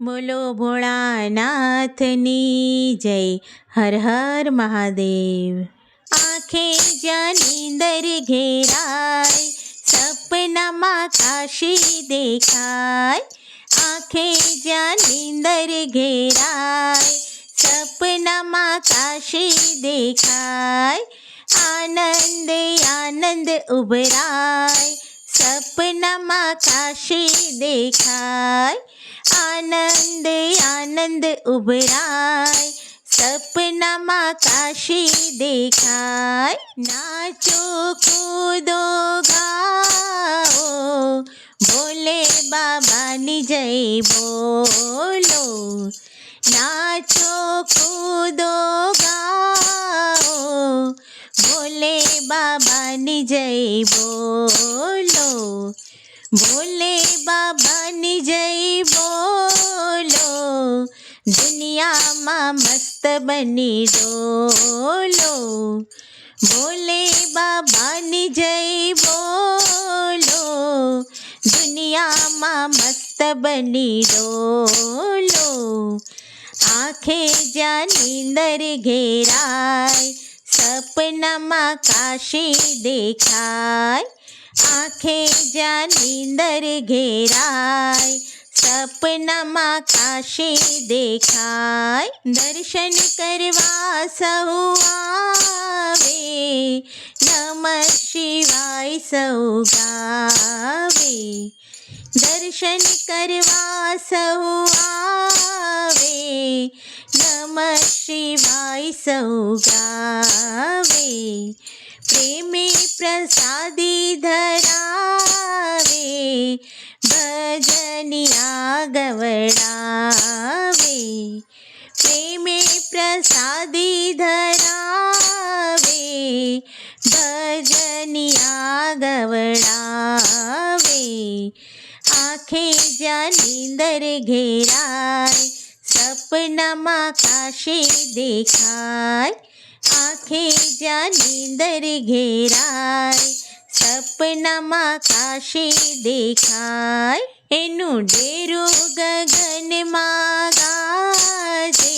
બોલો ભોળાનાથની જય, હર હર મહાદેવ. આંખે જનીંદર નીંદર ઘેરાય સપનામાં કાશી દેખાય. આંખે જનીંદર નીંદર ઘેરાય સપનામાં કાશી દેખાય. આનંદ આનંદ ઉભરાય સપનામાં કાશી દેખાય. આનંદ આનંદ ઉભરાય. સપનામાં કાશી દેખાય. નાચો કૂદો ગાઓ. ભોલે બાબાની જય બોલો. નાચો કૂદો ગાઓ. ભોલે બાબાની જય બોલો. ભોલે બાબાની જય બોલો, દુનિયામાં મસ્ત બની ડોલો ભોલે બાબાની જય બોલો, દુનિયામાં મસ્ત બની ડોલો આંખે જ્યાં નીંદર ઘેરાય, સપનામાં કાશી દેખાય આંખે જ્યાં નીંદર ઘેરાય, સપનામાં કાશે દેખાય. દર્શન કરવા સૌ આવે, નમ શિવાય સૌ ગાવે. દર્શન કરવા સૌ આવે, નમ શિવાય સૌ ગાવે. પ્રેમી પ્રસાદી ધરાવે ભજનિયા ગવડાવે પ્રેમે પ્રસાદી ધરાવે ભજનિયા ગવડાવે આંખે જ્યાં નીંદર ઘેરાય, સપનામાં કાશી દેખાય. આંખે જ્યાં નીંદર ઘેરાય, સપનામાં કાશે દેખાય, એનું ડેરું ગગનમાં ગાજે,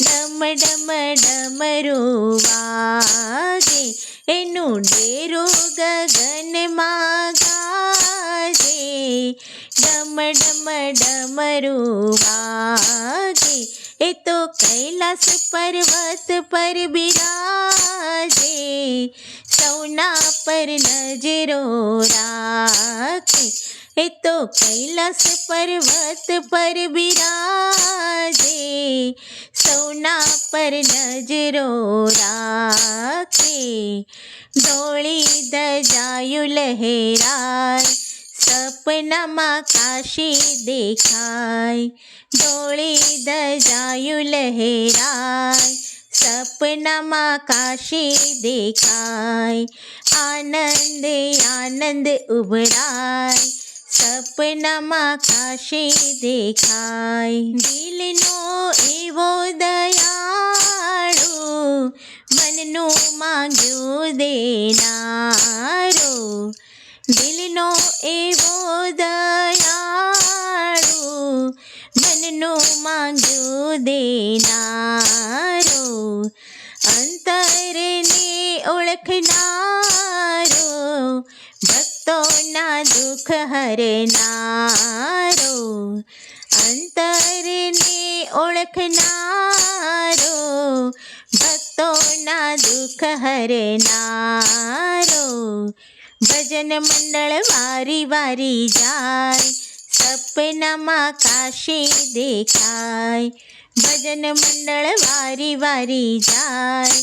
ડમ ડમ ડમરું વાગે એનું ડેરું ગગનમાં ગાજે, ડમ ડમ ડમરું વાગે એ તો કૈલાસ પર્વત પર બિરાજે, સૌના પર નજરો રાખે. એ તો કૈલાસ પર્વત પર બિરાજે, સૌના પર નજરો રાખે. ડોળી દજાયું લહેરાય સપનામાં કાશી દેખાય ડોળી દજાયું લહેરાય સપનામાં કાશી દેખાય આનંદ આનંદ ઉભરાય સપનામાં કાશી દેખાય દિલનો એવો દયાળો મનનું માંગ્યું દેનારો દિલનો એવો દેનારો અંતરને ઓળખનારો ભક્તોના દુઃખ હરનારો અંતરને ઓળખનારો ભક્તોના દુઃખ હરનારો ભજન મંડળ વારી વારી જાય સપનામાં કાશી દેખાય ભજન મંડળ વારી વારી જાય,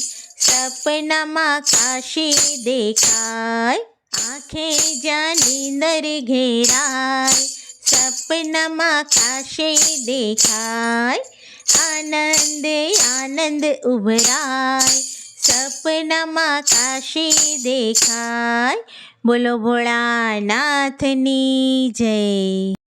સપનામાં કાશી દેખાય, આંખે જ્યાં નીંદર ઘેરાય, સપનામાં કાશી દેખાય, આનંદ આનંદ ઉભરાય, સપનામાં કાશી દેખાય, બોલો ભોળાનાથની જય.